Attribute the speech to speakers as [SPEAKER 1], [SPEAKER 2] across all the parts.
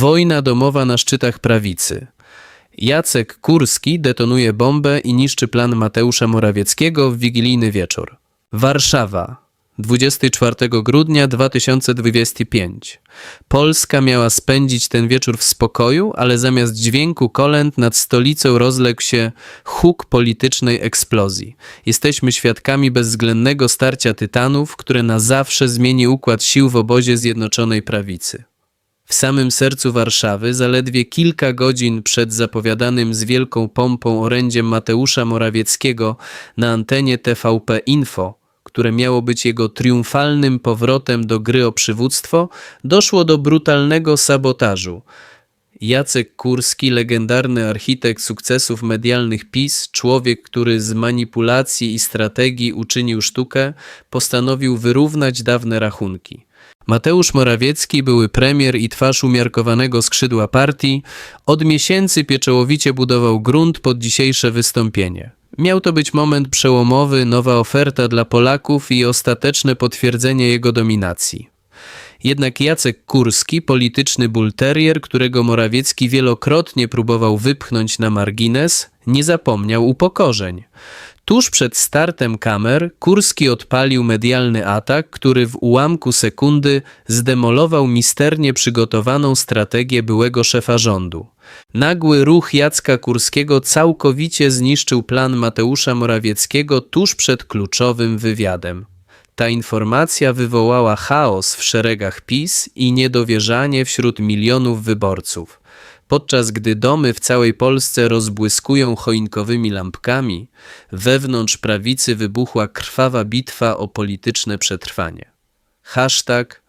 [SPEAKER 1] Wojna domowa na szczytach prawicy. Jacek Kurski detonuje bombę i niszczy plan Mateusza Morawieckiego w wigilijny wieczór. Warszawa. 24 grudnia 2025. Polska miała spędzić ten wieczór w spokoju, ale zamiast dźwięku kolęd nad stolicą rozległ się huk politycznej eksplozji. Jesteśmy świadkami bezwzględnego starcia tytanów, które na zawsze zmieni układ sił w obozie Zjednoczonej Prawicy. W samym sercu Warszawy, zaledwie kilka godzin przed zapowiadanym z wielką pompą orędziem Mateusza Morawieckiego na antenie TVP Info, które miało być jego triumfalnym powrotem do gry o przywództwo, doszło do brutalnego sabotażu. Jacek Kurski, legendarny architekt sukcesów medialnych PiS, człowiek, który z manipulacji i strategii uczynił sztukę, postanowił wyrównać dawne rachunki. Mateusz Morawiecki, były premier i twarz umiarkowanego skrzydła partii, od miesięcy pieczołowicie budował grunt pod dzisiejsze wystąpienie. Miał to być moment przełomowy, nowa oferta dla Polaków i ostateczne potwierdzenie jego dominacji. Jednak Jacek Kurski, polityczny bulterier, którego Morawiecki wielokrotnie próbował wypchnąć na margines, nie zapomniał upokorzeń. Tuż przed startem kamer Kurski odpalił medialny atak, który w ułamku sekundy zdemolował misternie przygotowaną strategię byłego szefa rządu. Nagły ruch Jacka Kurskiego całkowicie zniszczył plan Mateusza Morawieckiego tuż przed kluczowym wywiadem. Ta informacja wywołała chaos w szeregach PiS i niedowierzanie wśród milionów wyborców. Podczas gdy domy w całej Polsce rozbłyskują choinkowymi lampkami, wewnątrz prawicy wybuchła krwawa bitwa o polityczne przetrwanie. Hashtag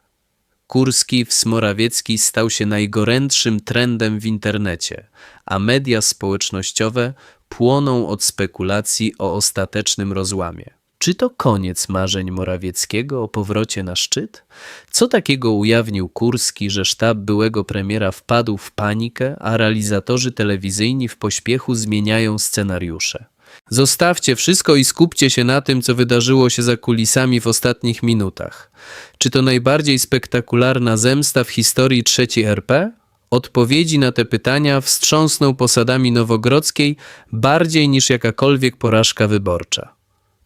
[SPEAKER 1] Kurski w Smorawiecki stał się najgorętszym trendem w internecie, a media społecznościowe płoną od spekulacji o ostatecznym rozłamie. Czy to koniec marzeń Morawieckiego o powrocie na szczyt? Co takiego ujawnił Kurski, że sztab byłego premiera wpadł w panikę, a realizatorzy telewizyjni w pośpiechu zmieniają scenariusze? Zostawcie wszystko i skupcie się na tym, co wydarzyło się za kulisami w ostatnich minutach. Czy to najbardziej spektakularna zemsta w historii III RP? Odpowiedzi na te pytania wstrząsną posadami Nowogrodzkiej bardziej niż jakakolwiek porażka wyborcza.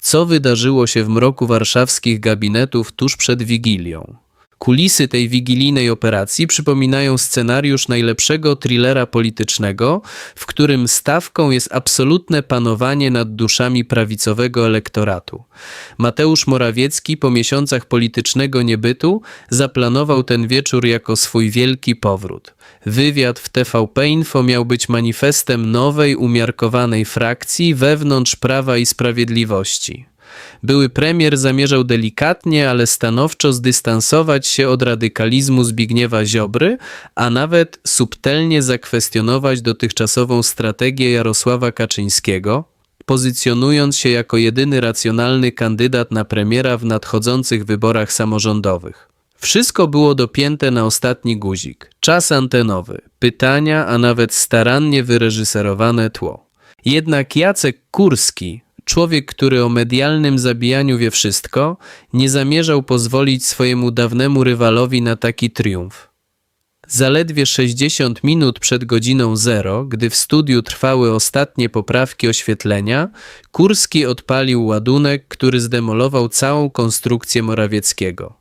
[SPEAKER 1] Co wydarzyło się w mroku warszawskich gabinetów tuż przed Wigilią? Kulisy tej wigilijnej operacji przypominają scenariusz najlepszego thrillera politycznego, w którym stawką jest absolutne panowanie nad duszami prawicowego elektoratu. Mateusz Morawiecki po miesiącach politycznego niebytu zaplanował ten wieczór jako swój wielki powrót. Wywiad w TVP Info miał być manifestem nowej, umiarkowanej frakcji wewnątrz Prawa i Sprawiedliwości. Były premier zamierzał delikatnie, ale stanowczo zdystansować się od radykalizmu Zbigniewa Ziobry, a nawet subtelnie zakwestionować dotychczasową strategię Jarosława Kaczyńskiego, pozycjonując się jako jedyny racjonalny kandydat na premiera w nadchodzących wyborach samorządowych. Wszystko było dopięte na ostatni guzik. Czas antenowy, pytania, a nawet starannie wyreżyserowane tło. Jednak Jacek Kurski, człowiek, który o medialnym zabijaniu wie wszystko, nie zamierzał pozwolić swojemu dawnemu rywalowi na taki triumf. Zaledwie 60 minut przed godziną zero, gdy w studiu trwały ostatnie poprawki oświetlenia, Kurski odpalił ładunek, który zdemolował całą konstrukcję Morawieckiego.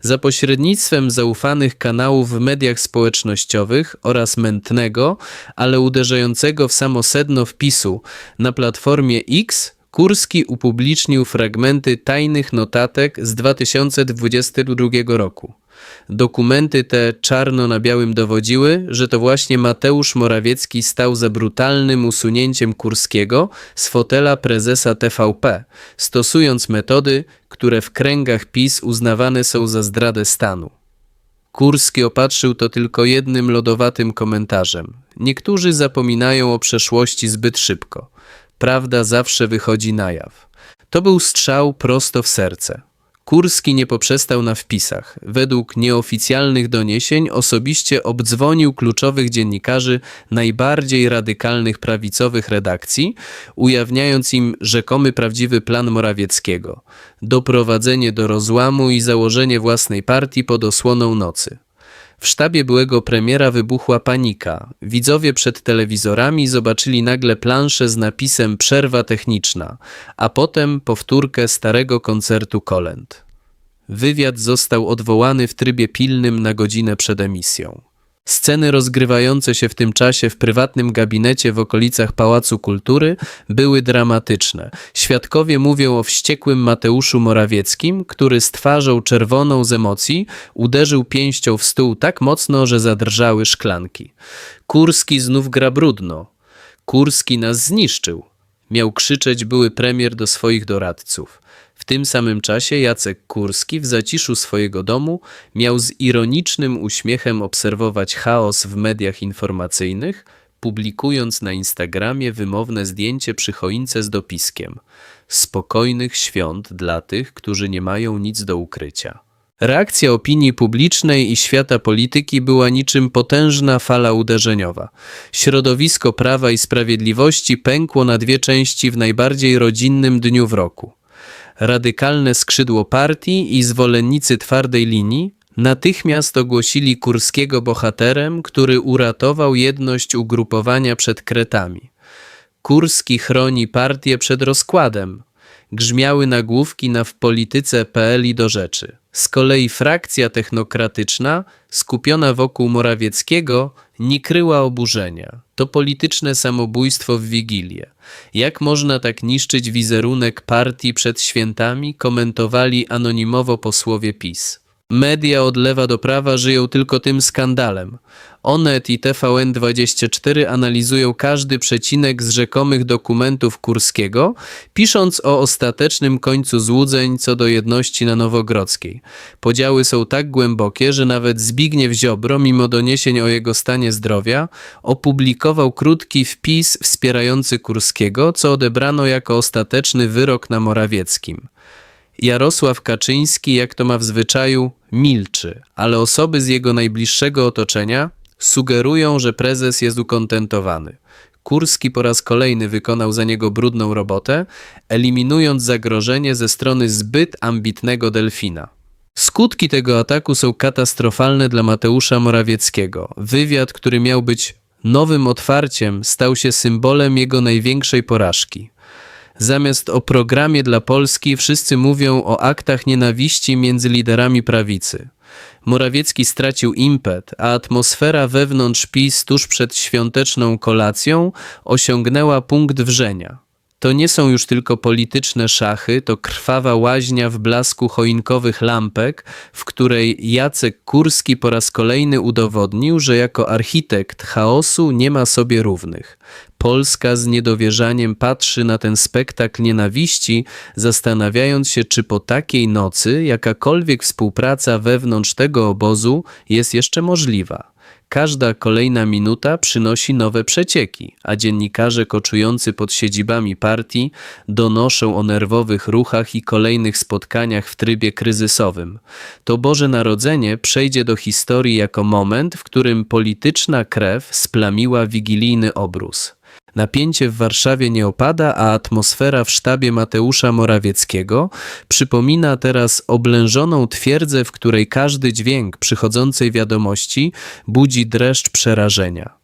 [SPEAKER 1] Za pośrednictwem zaufanych kanałów w mediach społecznościowych oraz mętnego, ale uderzającego w samo sedno wpisu na platformie X Kurski upublicznił fragmenty tajnych notatek z 2022 roku. Dokumenty te czarno na białym dowodziły, że to właśnie Mateusz Morawiecki stał za brutalnym usunięciem Kurskiego z fotela prezesa TVP, stosując metody, które w kręgach PiS uznawane są za zdradę stanu. Kurski opatrzył to tylko jednym lodowatym komentarzem. Niektórzy zapominają o przeszłości zbyt szybko. Prawda zawsze wychodzi na jaw. To był strzał prosto w serce. Kurski nie poprzestał na wpisach. Według nieoficjalnych doniesień osobiście obdzwonił kluczowych dziennikarzy najbardziej radykalnych prawicowych redakcji, ujawniając im rzekomy prawdziwy plan Morawieckiego doprowadzenie do rozłamu i założenie własnej partii pod osłoną nocy. W sztabie byłego premiera wybuchła panika. Widzowie przed telewizorami zobaczyli nagle planszę z napisem przerwa techniczna, a potem powtórkę starego koncertu kolęd. Wywiad został odwołany w trybie pilnym na godzinę przed emisją. Sceny rozgrywające się w tym czasie w prywatnym gabinecie w okolicach Pałacu Kultury były dramatyczne. Świadkowie mówią o wściekłym Mateuszu Morawieckim, który z twarzą czerwoną z emocji uderzył pięścią w stół tak mocno, że zadrżały szklanki. Kurski znów gra brudno. Kurski nas zniszczył. Miał krzyczeć były premier do swoich doradców. Tym samym czasie Jacek Kurski w zaciszu swojego domu miał z ironicznym uśmiechem obserwować chaos w mediach informacyjnych, publikując na Instagramie wymowne zdjęcie przy choince z dopiskiem Spokojnych świąt dla tych, którzy nie mają nic do ukrycia. Reakcja opinii publicznej i świata polityki była niczym potężna fala uderzeniowa. Środowisko Prawa i Sprawiedliwości pękło na dwie części w najbardziej rodzinnym dniu w roku. Radykalne skrzydło partii i zwolennicy twardej linii natychmiast ogłosili Kurskiego bohaterem, który uratował jedność ugrupowania przed Kretami. Kurski chroni partię przed rozkładem. Grzmiały nagłówki na w polityce.pl i do rzeczy. Z kolei frakcja technokratyczna, skupiona wokół Morawieckiego, nie kryła oburzenia. To polityczne samobójstwo w Wigilię. Jak można tak niszczyć wizerunek partii przed świętami, komentowali anonimowo posłowie PiS. Media od lewa do prawa żyją tylko tym skandalem. Onet i TVN24 analizują każdy przecinek z rzekomych dokumentów Kurskiego, pisząc o ostatecznym końcu złudzeń co do jedności na Nowogrodzkiej. Podziały są tak głębokie, że nawet Zbigniew Ziobro, mimo doniesień o jego stanie zdrowia, opublikował krótki wpis wspierający Kurskiego, co odebrano jako ostateczny wyrok na Morawieckim. Jarosław Kaczyński, jak to ma w zwyczaju, milczy, ale osoby z jego najbliższego otoczenia sugerują, że prezes jest ukontentowany. Kurski po raz kolejny wykonał za niego brudną robotę, eliminując zagrożenie ze strony zbyt ambitnego delfina. Skutki tego ataku są katastrofalne dla Mateusza Morawieckiego. Wywiad, który miał być nowym otwarciem, stał się symbolem jego największej porażki. Zamiast o programie dla Polski wszyscy mówią o aktach nienawiści między liderami prawicy. Morawiecki stracił impet, a atmosfera wewnątrz PiS tuż przed świąteczną kolacją osiągnęła punkt wrzenia. To nie są już tylko polityczne szachy, to krwawa łaźnia w blasku choinkowych lampek, w której Jacek Kurski po raz kolejny udowodnił, że jako architekt chaosu nie ma sobie równych. Polska z niedowierzaniem patrzy na ten spektakl nienawiści, zastanawiając się, czy po takiej nocy jakakolwiek współpraca wewnątrz tego obozu jest jeszcze możliwa. Każda kolejna minuta przynosi nowe przecieki, a dziennikarze koczujący pod siedzibami partii donoszą o nerwowych ruchach i kolejnych spotkaniach w trybie kryzysowym. To Boże Narodzenie przejdzie do historii jako moment, w którym polityczna krew splamiła wigilijny obrus. Napięcie w Warszawie nie opada, a atmosfera w sztabie Mateusza Morawieckiego przypomina teraz oblężoną twierdzę, w której każdy dźwięk przychodzącej wiadomości budzi dreszcz przerażenia.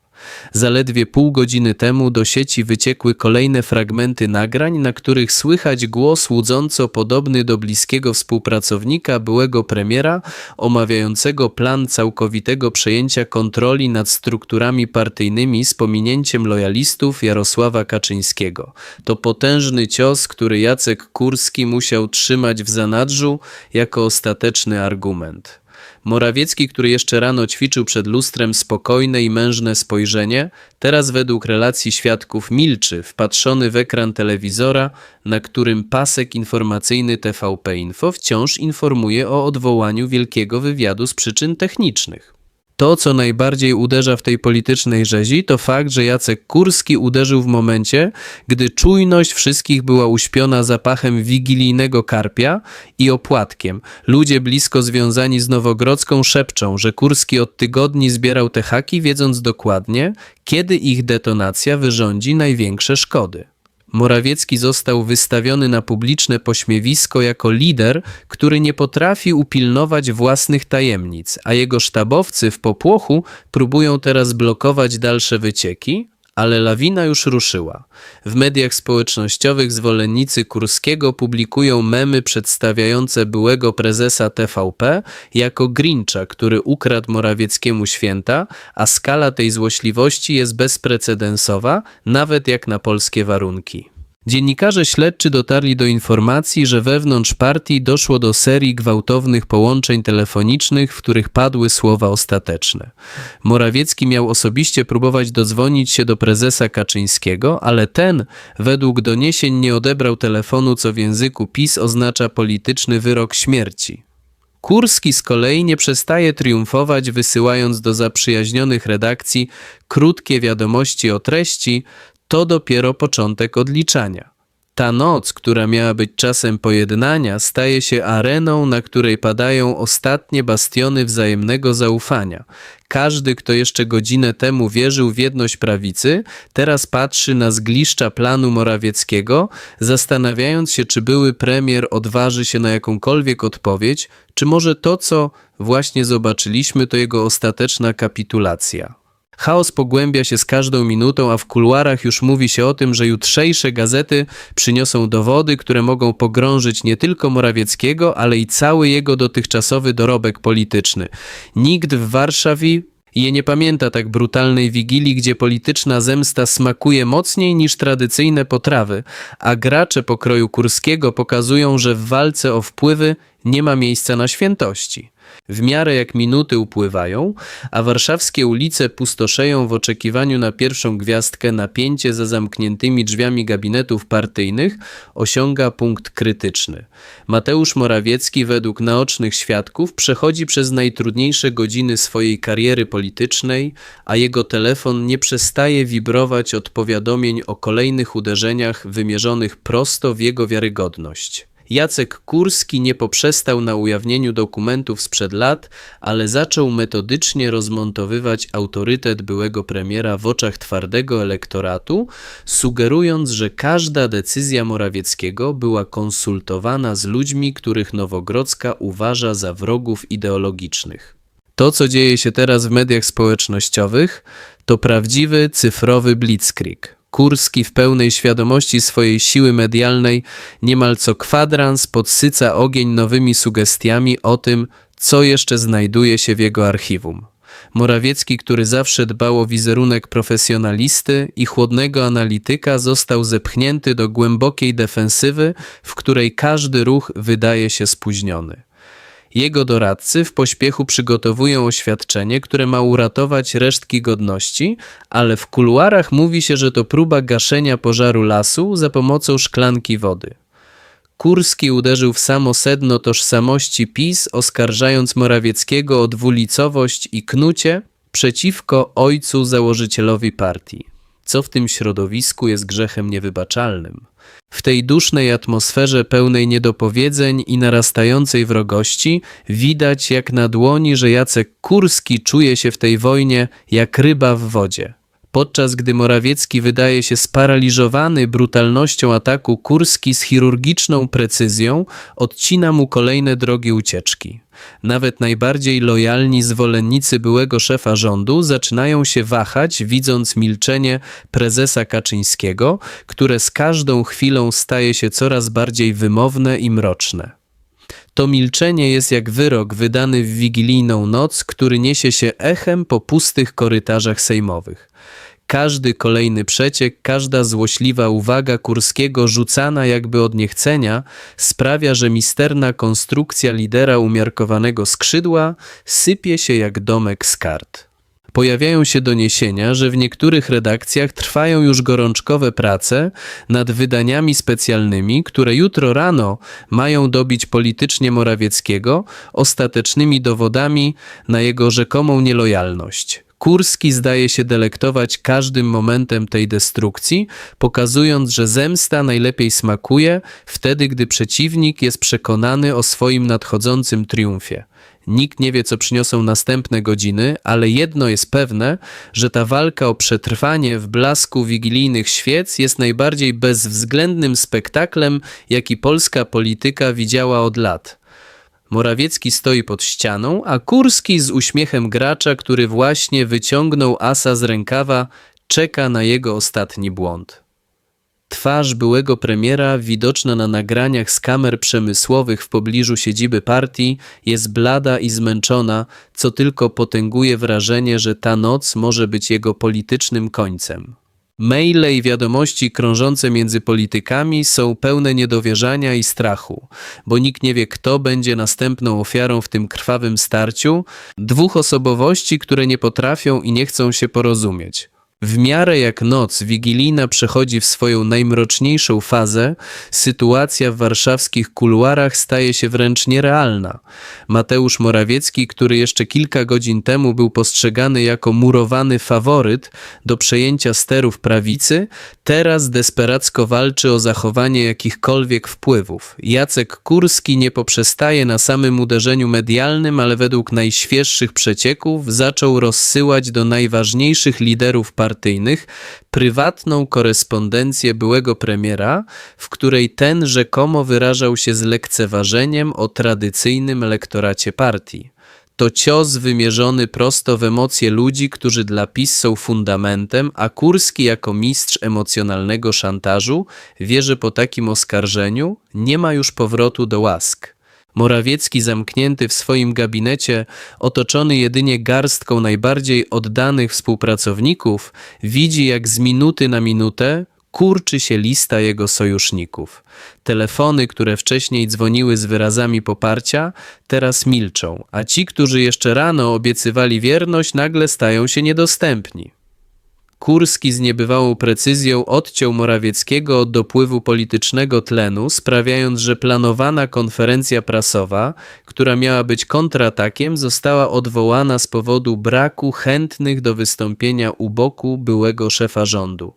[SPEAKER 1] Zaledwie pół godziny temu do sieci wyciekły kolejne fragmenty nagrań, na których słychać głos łudząco podobny do bliskiego współpracownika byłego premiera, omawiającego plan całkowitego przejęcia kontroli nad strukturami partyjnymi z pominięciem lojalistów Jarosława Kaczyńskiego. To potężny cios, który Jacek Kurski musiał trzymać w zanadrzu jako ostateczny argument. Morawiecki, który jeszcze rano ćwiczył przed lustrem spokojne i mężne spojrzenie, teraz według relacji świadków milczy, wpatrzony w ekran telewizora, na którym pasek informacyjny TVP Info wciąż informuje o odwołaniu wielkiego wywiadu z przyczyn technicznych. To, co najbardziej uderza w tej politycznej rzezi, to fakt, że Jacek Kurski uderzył w momencie, gdy czujność wszystkich była uśpiona zapachem wigilijnego karpia i opłatkiem. Ludzie blisko związani z Nowogrodzką szepczą, że Kurski od tygodni zbierał te haki, wiedząc dokładnie, kiedy ich detonacja wyrządzi największe szkody. Morawiecki został wystawiony na publiczne pośmiewisko jako lider, który nie potrafi upilnować własnych tajemnic, a jego sztabowcy w popłochu próbują teraz blokować dalsze wycieki, ale lawina już ruszyła. W mediach społecznościowych zwolennicy Kurskiego publikują memy przedstawiające byłego prezesa TVP jako Grincha, który ukradł Morawieckiemu święta, a skala tej złośliwości jest bezprecedensowa, nawet jak na polskie warunki. Dziennikarze śledczy dotarli do informacji, że wewnątrz partii doszło do serii gwałtownych połączeń telefonicznych, w których padły słowa ostateczne. Morawiecki miał osobiście próbować dodzwonić się do prezesa Kaczyńskiego, ale ten, według doniesień, nie odebrał telefonu, co w języku PiS oznacza polityczny wyrok śmierci. Kurski z kolei nie przestaje triumfować, wysyłając do zaprzyjaźnionych redakcji krótkie wiadomości o treści, to dopiero początek odliczania. Ta noc, która miała być czasem pojednania, staje się areną, na której padają ostatnie bastiony wzajemnego zaufania. Każdy, kto jeszcze godzinę temu wierzył w jedność prawicy, teraz patrzy na zgliszcza planu Morawieckiego, zastanawiając się, czy były premier odważy się na jakąkolwiek odpowiedź, czy może to, co właśnie zobaczyliśmy, to jego ostateczna kapitulacja. Chaos pogłębia się z każdą minutą, a w kuluarach już mówi się o tym, że jutrzejsze gazety przyniosą dowody, które mogą pogrążyć nie tylko Morawieckiego, ale i cały jego dotychczasowy dorobek polityczny. Nikt w Warszawie je nie pamięta tak brutalnej wigilii, gdzie polityczna zemsta smakuje mocniej niż tradycyjne potrawy, a gracze pokroju Kurskiego pokazują, że w walce o wpływy nie ma miejsca na świętości. W miarę jak minuty upływają, a warszawskie ulice pustoszeją w oczekiwaniu na pierwszą gwiazdkę, napięcie za zamkniętymi drzwiami gabinetów partyjnych osiąga punkt krytyczny. Mateusz Morawiecki według naocznych świadków przechodzi przez najtrudniejsze godziny swojej kariery politycznej, a jego telefon nie przestaje wibrować od powiadomień o kolejnych uderzeniach wymierzonych prosto w jego wiarygodność. Jacek Kurski nie poprzestał na ujawnieniu dokumentów sprzed lat, ale zaczął metodycznie rozmontowywać autorytet byłego premiera w oczach twardego elektoratu, sugerując, że każda decyzja Morawieckiego była konsultowana z ludźmi, których Nowogrodzka uważa za wrogów ideologicznych. To, co dzieje się teraz w mediach społecznościowych, to prawdziwy cyfrowy blitzkrieg. Kurski w pełnej świadomości swojej siły medialnej niemal co kwadrans podsyca ogień nowymi sugestiami o tym, co jeszcze znajduje się w jego archiwum. Morawiecki, który zawsze dbał o wizerunek profesjonalisty i chłodnego analityka, został zepchnięty do głębokiej defensywy, w której każdy ruch wydaje się spóźniony. Jego doradcy w pośpiechu przygotowują oświadczenie, które ma uratować resztki godności, ale w kuluarach mówi się, że to próba gaszenia pożaru lasu za pomocą szklanki wody. Kurski uderzył w samo sedno tożsamości PiS, oskarżając Morawieckiego o dwulicowość i knucie przeciwko ojcu założycielowi partii. Co w tym środowisku jest grzechem niewybaczalnym? W tej dusznej atmosferze pełnej niedopowiedzeń i narastającej wrogości widać jak na dłoni, że Jacek Kurski czuje się w tej wojnie jak ryba w wodzie. Podczas gdy Morawiecki wydaje się sparaliżowany brutalnością ataku, Kurski z chirurgiczną precyzją odcina mu kolejne drogi ucieczki. Nawet najbardziej lojalni zwolennicy byłego szefa rządu zaczynają się wahać, widząc milczenie prezesa Kaczyńskiego, które z każdą chwilą staje się coraz bardziej wymowne i mroczne. To milczenie jest jak wyrok wydany w wigilijną noc, który niesie się echem po pustych korytarzach sejmowych. Każdy kolejny przeciek, każda złośliwa uwaga Kurskiego rzucana jakby od niechcenia sprawia, że misterna konstrukcja lidera umiarkowanego skrzydła sypie się jak domek z kart. Pojawiają się doniesienia, że w niektórych redakcjach trwają już gorączkowe prace nad wydaniami specjalnymi, które jutro rano mają dobić politycznie Morawieckiego ostatecznymi dowodami na jego rzekomą nielojalność. Kurski zdaje się delektować każdym momentem tej destrukcji, pokazując, że zemsta najlepiej smakuje wtedy, gdy przeciwnik jest przekonany o swoim nadchodzącym triumfie. Nikt nie wie, co przyniosą następne godziny, ale jedno jest pewne, że ta walka o przetrwanie w blasku wigilijnych świec jest najbardziej bezwzględnym spektaklem, jaki polska polityka widziała od lat. Morawiecki stoi pod ścianą, a Kurski z uśmiechem gracza, który właśnie wyciągnął asa z rękawa, czeka na jego ostatni błąd. Twarz byłego premiera, widoczna na nagraniach z kamer przemysłowych w pobliżu siedziby partii, jest blada i zmęczona, co tylko potęguje wrażenie, że ta noc może być jego politycznym końcem. Maile i wiadomości krążące między politykami są pełne niedowierzania i strachu, bo nikt nie wie, kto będzie następną ofiarą w tym krwawym starciu dwóch osobowości, które nie potrafią i nie chcą się porozumieć. W miarę jak noc wigilijna przechodzi w swoją najmroczniejszą fazę, sytuacja w warszawskich kuluarach staje się wręcz nierealna. Mateusz Morawiecki, który jeszcze kilka godzin temu był postrzegany jako murowany faworyt do przejęcia sterów prawicy, teraz desperacko walczy o zachowanie jakichkolwiek wpływów. Jacek Kurski nie poprzestaje na samym uderzeniu medialnym, ale według najświeższych przecieków zaczął rozsyłać do najważniejszych liderów partyjnych prywatną korespondencję byłego premiera, w której ten rzekomo wyrażał się z lekceważeniem o tradycyjnym elektoracie partii. To cios wymierzony prosto w emocje ludzi, którzy dla PiS są fundamentem, a Kurski jako mistrz emocjonalnego szantażu wie, że po takim oskarżeniu nie ma już powrotu do łask. Morawiecki zamknięty w swoim gabinecie, otoczony jedynie garstką najbardziej oddanych współpracowników, widzi jak z minuty na minutę kurczy się lista jego sojuszników. Telefony, które wcześniej dzwoniły z wyrazami poparcia, teraz milczą, a ci, którzy jeszcze rano obiecywali wierność, nagle stają się niedostępni. Kurski z niebywałą precyzją odciął Morawieckiego od dopływu politycznego tlenu, sprawiając, że planowana konferencja prasowa, która miała być kontratakiem, została odwołana z powodu braku chętnych do wystąpienia u boku byłego szefa rządu.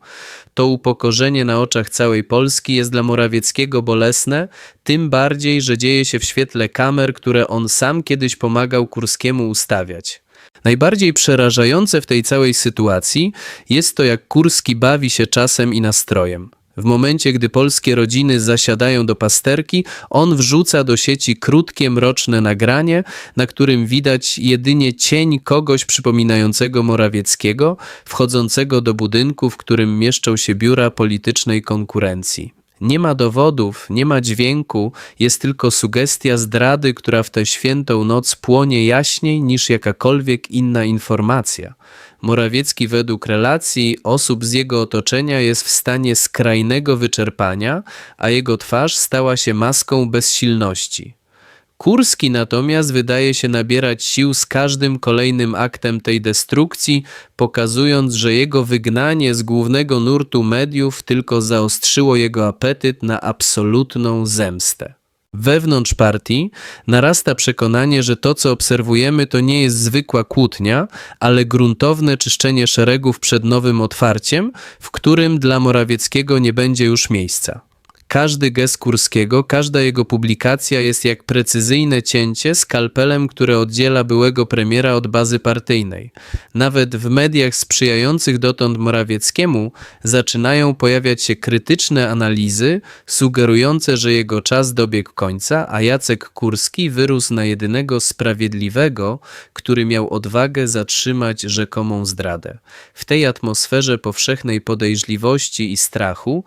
[SPEAKER 1] To upokorzenie na oczach całej Polski jest dla Morawieckiego bolesne, tym bardziej, że dzieje się w świetle kamer, które on sam kiedyś pomagał Kurskiemu ustawiać. Najbardziej przerażające w tej całej sytuacji jest to, jak Kurski bawi się czasem i nastrojem. W momencie, gdy polskie rodziny zasiadają do pasterki, on wrzuca do sieci krótkie, mroczne nagranie, na którym widać jedynie cień kogoś przypominającego Morawieckiego, wchodzącego do budynku, w którym mieszczą się biura politycznej konkurencji. Nie ma dowodów, nie ma dźwięku, jest tylko sugestia zdrady, która w tę świętą noc płonie jaśniej niż jakakolwiek inna informacja. Morawiecki według relacji osób z jego otoczenia jest w stanie skrajnego wyczerpania, a jego twarz stała się maską bezsilności. Kurski natomiast wydaje się nabierać sił z każdym kolejnym aktem tej destrukcji, pokazując, że jego wygnanie z głównego nurtu mediów tylko zaostrzyło jego apetyt na absolutną zemstę. Wewnątrz partii narasta przekonanie, że to, co obserwujemy, to nie jest zwykła kłótnia, ale gruntowne czyszczenie szeregów przed nowym otwarciem, w którym dla Morawieckiego nie będzie już miejsca. Każdy gest Kurskiego, każda jego publikacja jest jak precyzyjne cięcie skalpelem, które oddziela byłego premiera od bazy partyjnej. Nawet w mediach sprzyjających dotąd Morawieckiemu zaczynają pojawiać się krytyczne analizy sugerujące, że jego czas dobiegł końca, a Jacek Kurski wyrósł na jedynego sprawiedliwego, który miał odwagę zatrzymać rzekomą zdradę. W tej atmosferze powszechnej podejrzliwości i strachu